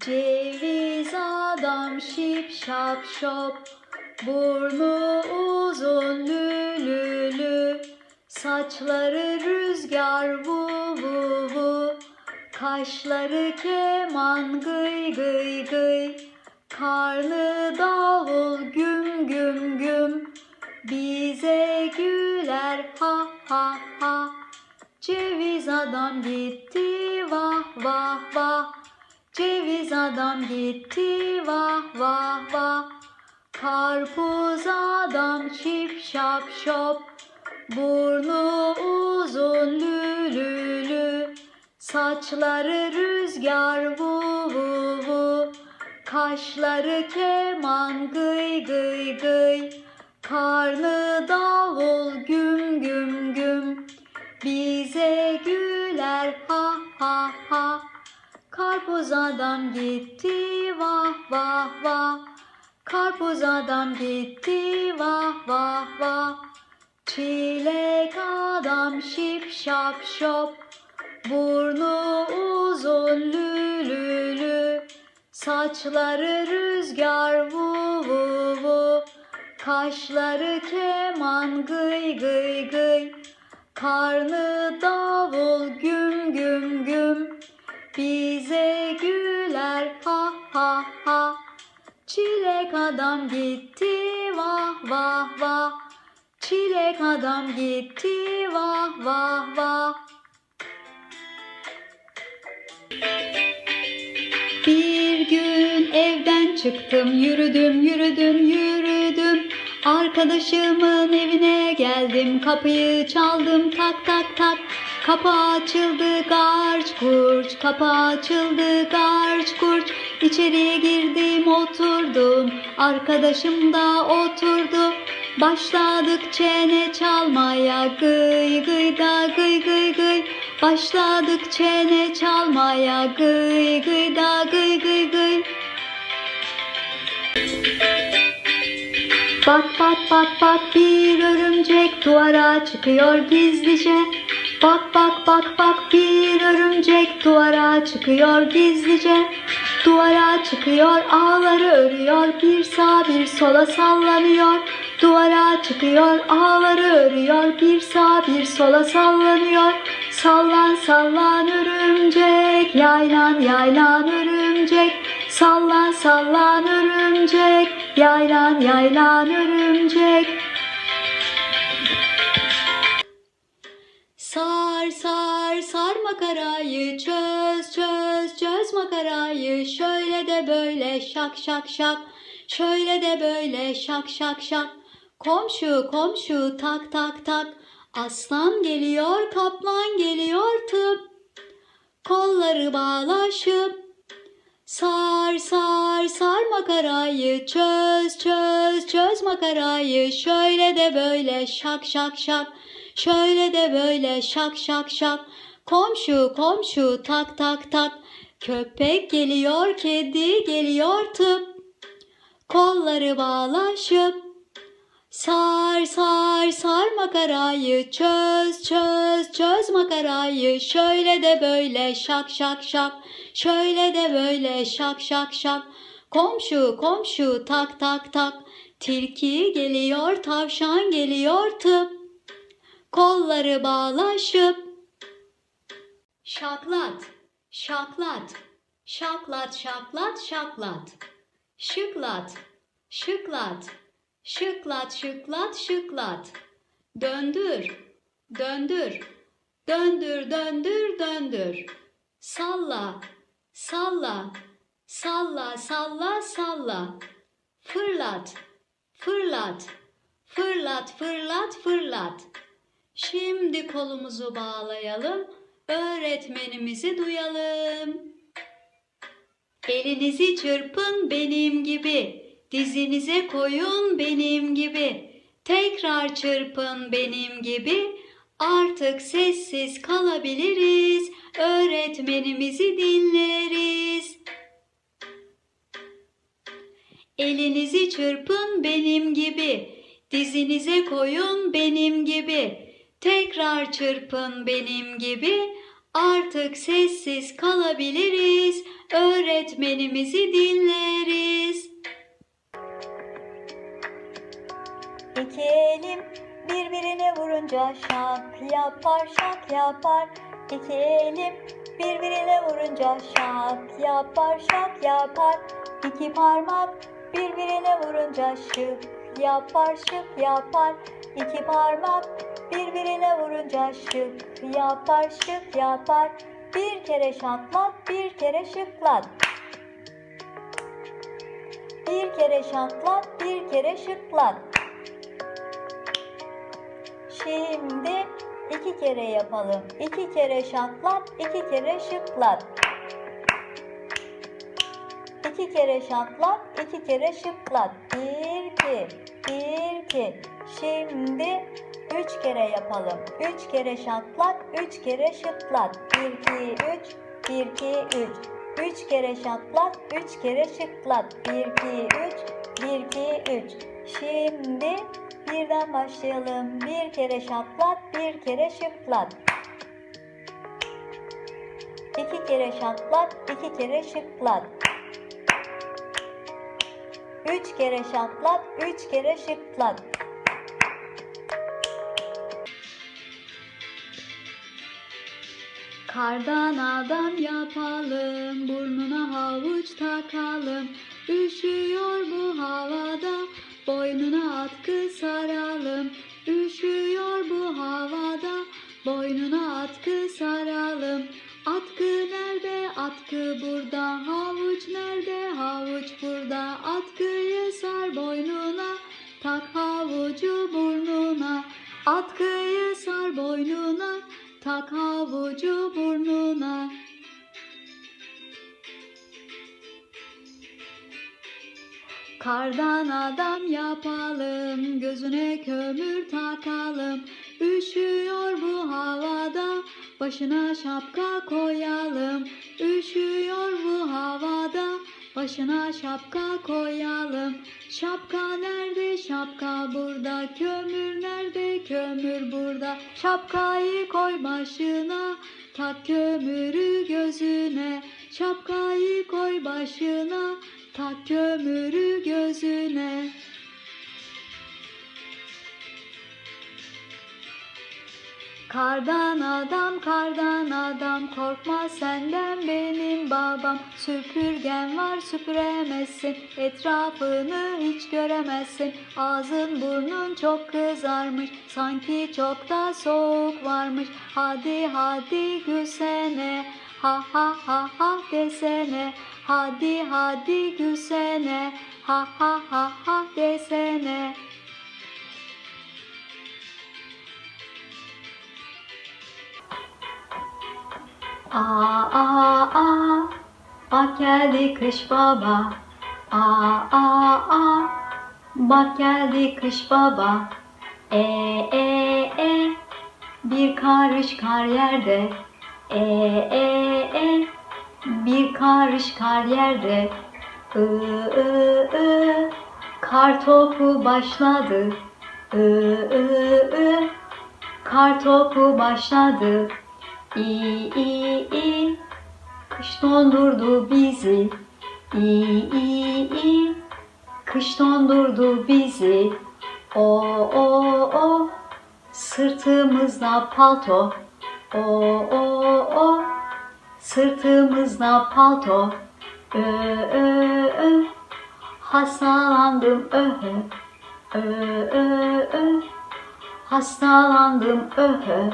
Ceviz adam şip şap şop Burnu uzun lülülü. Saçları rüzgar vu vu vu Kaşları keman gıy gıy gıy. Karnı davul güm güm güm Bize güler ha ha ha. Ceviz adam gitti vah vah vah Ceviz adam gitti vah vah vah. Karpuz adam şip şap şop. Burnu uzun lülülü. Saçları rüzgar vu vu vu. Kaşları keman gıy gıy gıy. Karnı davul güm güm güm. Bize güler ha ha ha Karpuz adam gitti vah vah vah. Karpuz adam gitti vah vah vah. Çilek adam şip şap şop. Burnu uzun lülülü. Saçları rüzgar vu vu vu. Kaşları keman gıy gıy gıy. Karnı davul güm güm güm Bize güler ha ha ha. Çilek adam gitti vah vah vah. Çilek adam gitti vah vah vah. Bir gün evden çıktım yürüdüm yürüdüm yürüdüm. Arkadaşımın evine geldim kapıyı çaldım tak tak tak Kapı açıldı garç gurç kapı açıldı garç gurç İçeriye girdim oturdum. Arkadaşım da oturdu. Başladık çene çalmaya. Gıy gıy da gıy gıy gıy. Başladık çene çalmaya. Gıy gıy da gıy gıy gıy. Bak bak bak bak bir örümcek duvara çıkıyor gizlice Bak bak bak bak bir örümcek duvara çıkıyor gizlice. Duvara çıkıyor ağları örüyor bir sağa bir sola sallanıyor. Duvara çıkıyor ağları örüyor bir sağa bir sola sallanıyor. Sallan sallan örümcek yaylan yaylan örümcek. Sallan sallan örümcek yaylan yaylan örümcek Sar sar makarayı çöz çöz çöz makarayı. Şöyle de böyle şak şak şak. Şöyle de böyle şak şak şak. Komşu komşu tak tak tak. Aslan geliyor kaplan geliyor tıp. Kolları bağlaşıp. Sar sar sar makarayı. Çöz çöz çöz makarayı. Şöyle de böyle şak şak şak şöyle de böyle şak şak şak. Komşu komşu tak tak tak. Köpek geliyor kedi geliyor tıp. Kolları bağlaşıp Sar sar sar makarayı çöz çöz çöz makarayı. Şöyle de böyle şak şak şak. Şöyle de böyle şak şak şak. Komşu komşu tak tak tak. Tilki geliyor tavşan geliyor tıp kolları bağlaşıp şaklat şaklat şaklat şaklat şaklat şıklat şıklat Şıklat şıklat şıklat. Döndür, döndür. Döndür, döndür, döndür. Salla, salla. Salla, salla, salla. Fırlat, fırlat. Fırlat, fırlat, fırlat. Şimdi kolumuzu bağlayalım. Öğretmenimizi duyalım. Elinizi çırpın benim gibi. Dizinize koyun benim gibi. Tekrar çırpın benim gibi. Artık sessiz kalabiliriz. Öğretmenimizi dinleriz. Elinizi çırpın benim gibi. Dizinize koyun benim gibi. Tekrar çırpın benim gibi. Artık sessiz kalabiliriz. Öğretmenimizi dinleriz. İki elim birbirine vurunca şak yapar şak yapar. İki elim birbirine vurunca şak yapar şak yapar. İki parmak birbirine vurunca şık yapar şık yapar. İki parmak birbirine vurunca şık yapar şık yapar. Bir kere şaklat bir kere şıklat. Bir kere şaklat bir kere şıklat. Şimdi iki kere yapalım. İki kere şaklat, iki kere şıklat. İki kere şaklat, iki kere şıklat. Bir, iki, bir, iki. Şimdi üç kere yapalım. Üç kere şaklat, üç kere şıklat. Bir, iki, üç, bir, iki, üç. Üç kere şaklat, üç kere şıklat. Bir, iki, üç, bir, iki, üç. Şimdi birden başlayalım. Bir kere şaklat, bir kere şıklat. İki kere şaklat, iki kere şıklat. Üç kere şaklat, üç kere şıklat. Kardan adam yapalım, burnuna havuç takalım. Üşüyor bu havada, boynuna atkı saralım. Üşüyor bu havada, boynuna atkı saralım. Atkı nerede? Atkı burada. Havuç nerede? Havuç burada. Atkıyı sar boynuna, tak havucu burnuna. Atkıyı sar boynuna, tak havucu burnuna. Kardan adam yapalım, gözüne kömür takalım. Üşüyor bu havada, başına şapka koyalım. Üşüyor bu havada, başına şapka koyalım. Şapka nerede? Şapka burada. Kömür nerede? Kömür burada. Şapkayı koy başına, tak kömürü gözüne. Şapkayı koy başına, tak kömürü gözüne. Kardan adam, kardan adam, korkma senden benim babam. Süpürgen var süpüremezsin, etrafını hiç göremezsin. Ağzın burnun çok kızarmış, sanki çok da soğuk varmış. Hadi hadi gülsene, ha ha ha ha desene. Hadi hadi gülsene, ha ha ha ha desene. Aa aa aa bak geldi kış baba. Aa aa aa bak geldi kış baba. E e e bir karış kar yerde. E e e bir karış kar yerde. I ı ı kar topu başladı. I ı ı kar topu başladı. İ i i kış dondurdu bizi. İ i i kış dondurdu bizi. O o o sırtımızda palto. O o o sırtımızda palto. Ö ö ö hastalandım öhö. Ö ö ö hastalandım öhö.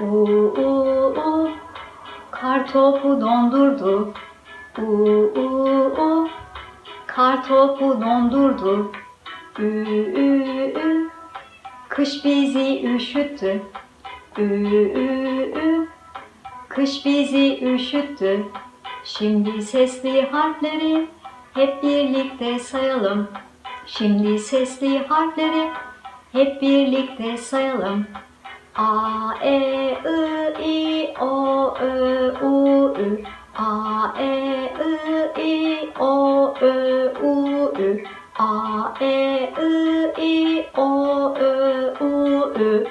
U u u kar topu dondurdu. U u u kar topu dondurdu. Ü ü ü kış bizi üşüttü. Ü ü ü kış bizi üşüttü. Şimdi sesli harfleri hep birlikte sayalım. Şimdi sesli harfleri hep birlikte sayalım. A, E, I, I, O, Ö, U, Ü. A, E, I, I, O, Ö, U, Ü. A, E, I, I, O, Ö, U, Ü.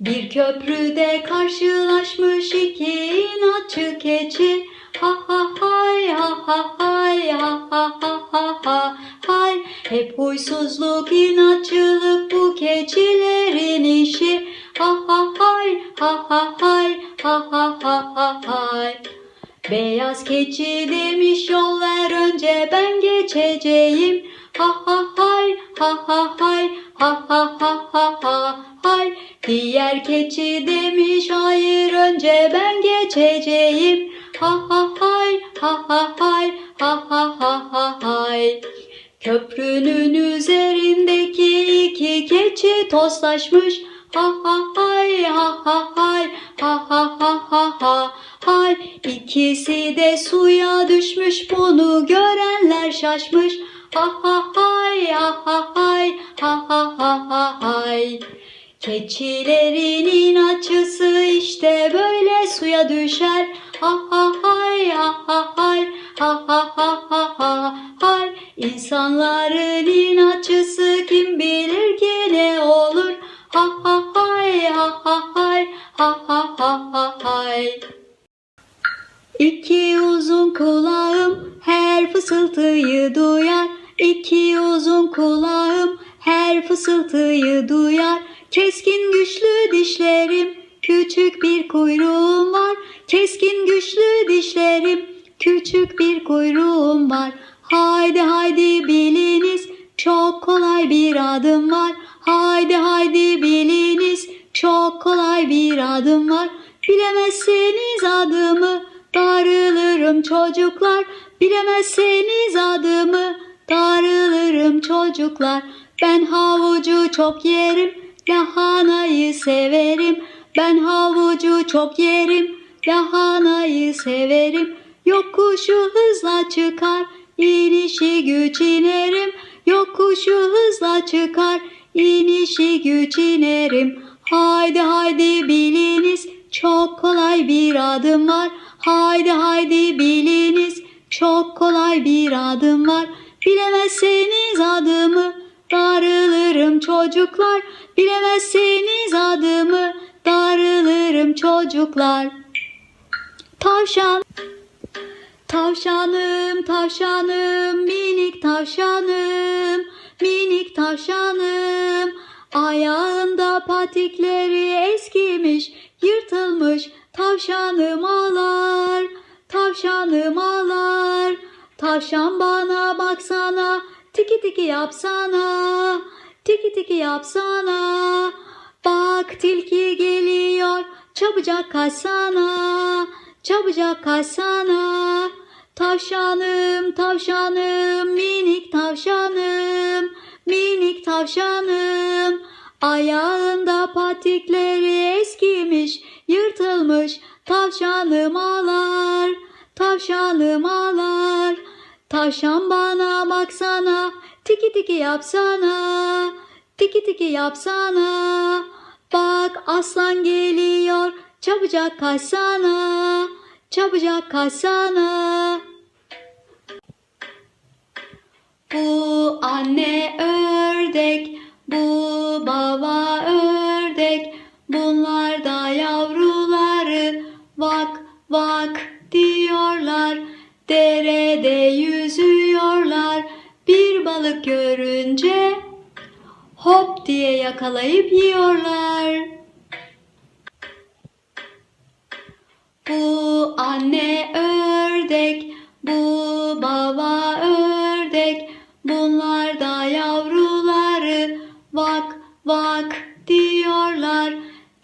Bir köprüde karşılaşmış iki inatçı keçi. Ha ha hay ha ha hay ha ha ha ha ha kal Hep huysuzluk inatçılık bu keçilerin işi Ha ha hay ha ha hay ha ha ha ha hay Beyaz keçi demiş yol ver önce ben geçeceğim Ha ha hay ha ha hay ha ha ha ha ha hay Diğer keçi demiş hayır önce ben geçeceğim ha ha hay ha ha hay ha ha ha ha hay Köprünün üzerindeki iki keçi tostlaşmış. Ha ha hay ha ha hay ha ha ha ha ha hay. İkisi de suya düşmüş bunu görenler şaşmış. Ha ha hay ha ha hay ha ha ha ha hay. Keçilerin inatçısı işte böyle suya düşer. Ha ha hay ha ha hay ha ha ha ha ha. İnsanların inatçısı adım var. Haydi haydi biliniz, çok kolay bir adım var. Bilemezseniz adımı, darılırım çocuklar. Bilemezseniz adımı, darılırım çocuklar. Ben havucu çok yerim, lahanayı severim. Ben havucu çok yerim, lahanayı severim. Yokuşu hızla çıkar, inişi güç inerim. Yokuşu hızla çıkar, inişi güç inerim. Haydi haydi biliniz, çok kolay bir adım var. Haydi haydi biliniz, çok kolay bir adım var. Bilemezseniz adımı, darılırım çocuklar. Bilemezseniz adımı, darılırım çocuklar. Tavşan Tavşanım, tavşanım, minik tavşanım, minik tavşanım. Ayağında patikleri eskimiş, yırtılmış, tavşanım ağlar, tavşanım ağlar. Tavşan bana baksana, tiki tiki yapsana, tiki tiki yapsana. Bak tilki geliyor, çabucak kaçsana, çabucak kaçsana. Tavşanım, tavşanım, minik tavşanım, minik tavşanım. Ayağında patikleri eskimiş, yırtılmış, tavşanım ağlar, tavşanım ağlar. Tavşan bana baksana, tiki tiki yapsana, tiki tiki yapsana. Bak aslan geliyor, çabucak kaçsana, çabucak kaçsana. Bu anne ördek, bu baba ördek, bunlar da yavruları vak vak diyorlar. Derede yüzüyorlar, bir balık görünce hop diye yakalayıp yiyorlar. Bu anne ördek, bu baba ördek, bunlar da yavruları vak vak diyorlar.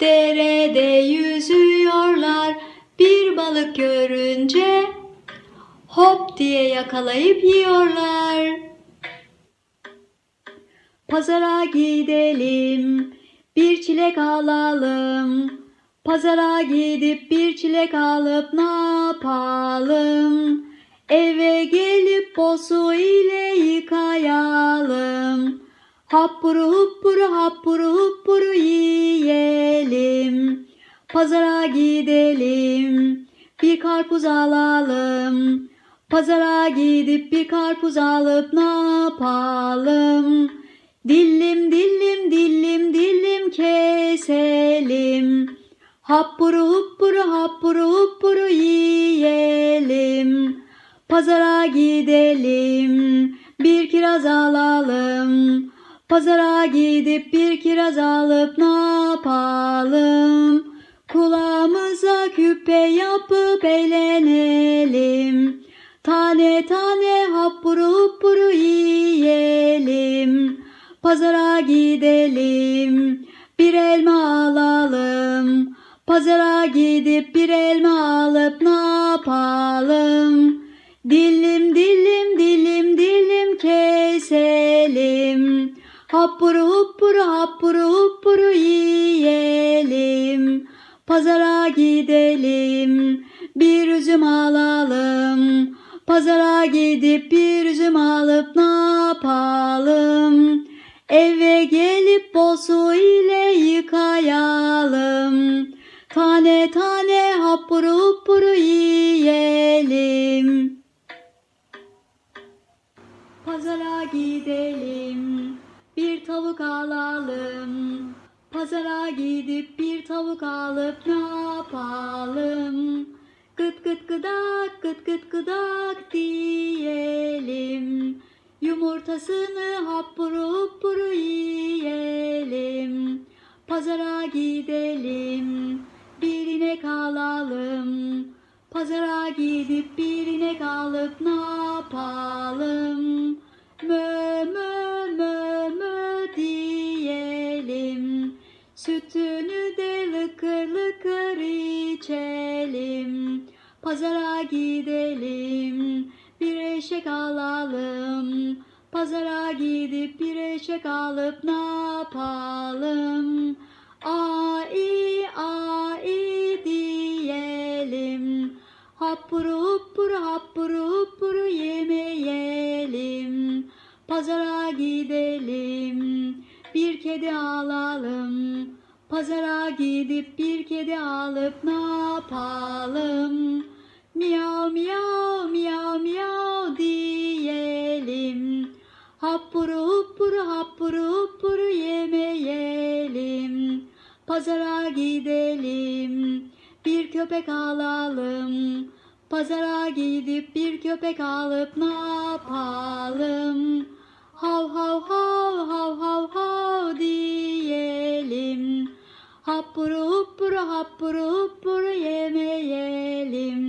Derede yüzüyorlar, bir balık görünce hop diye yakalayıp yiyorlar. Pazara gidelim, bir çilek alalım. Pazara gidip bir çilek alıp ne yapalım? Eve gelip bosu ile yıkayalım. Happuru huppuru happuru huppuru yiyelim. Pazara gidelim, bir karpuz alalım. Pazara gidip bir karpuz alıp ne yapalım? Dillim dillim dillim dillim keselim. Happuru huppuru happuru huppuru yiyelim. Pazara gidelim, bir kiraz alalım. Pazara gidip bir kiraz alıp ne yapalım? Kulağımıza küpe yapıp eğlenelim. Tane tane hapuru hupuru yiyelim. Pazara gidelim. Bir elma alalım. Pazara gidip bir elma alıp ne yapalım? Dilim dilim dilim dilim keselim. Hapuru hupuru hapuru hupuru yiyelim. Pazara gidelim. Bir üzüm alalım. Pazara gidip bir üzüm alıp ne yapalım? Eve gelip bol su ile yıkayalım. Tane tane hapuru hupuru yiyelim. Pazara gidelim, bir tavuk alalım. Pazara gidip bir tavuk alıp ne yapalım? Gıt gıt gıdak, gıt gıt gıdak diyelim. Yumurtasını hapuru hupuru yiyelim. Pazara gidelim, bir inek alalım. Pazara gidip bir inek alıp ne yapalım? Mö mö mö mö diyelim. Sütünü de lıkır lıkır içelim. Pazara gidelim, bir eşek alalım. Pazara gidip bir eşek alıp ne yapalım? Ai ai diyelim. Hapuru hupuru hapuru hupuru yemeyelim. Pazara gidelim. Bir kedi alalım. Pazara gidip bir kedi alıp ne yapalım? Miyav miyav miyav miyav diyelim. Hapuru hupuru hapuru hupuru yemeyelim. Pazara gidelim. Bir köpek alalım. Pazara gidip bir köpek alıp ne yapalım? Hav hav hav hav hav hav diyelim. Hapuru hupuru hapuru hupuru yemeyelim.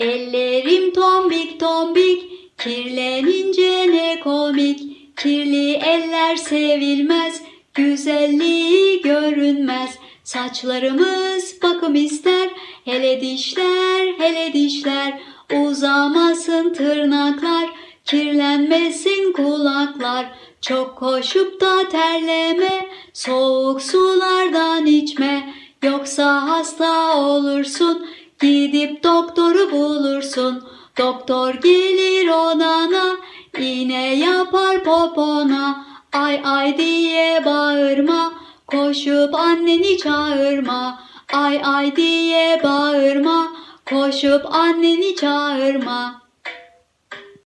Ellerim tombik tombik, kirlenince ne komik. Kirli eller sevilmez, güzelliği görünmez. Saçlarımız bakım ister, hele dişler, hele dişler. Uzamasın tırnaklar, kirlenmesin kulaklar. Çok koşup da terleme, soğuk sulardan içme. Yoksa hasta olursun, gidip doktoru bulursun. Doktor gelir odana, iğne yapar popona. Ay ay diye bağırma, koşup anneni çağırma. Ay ay diye bağırma, koşup anneni çağırma.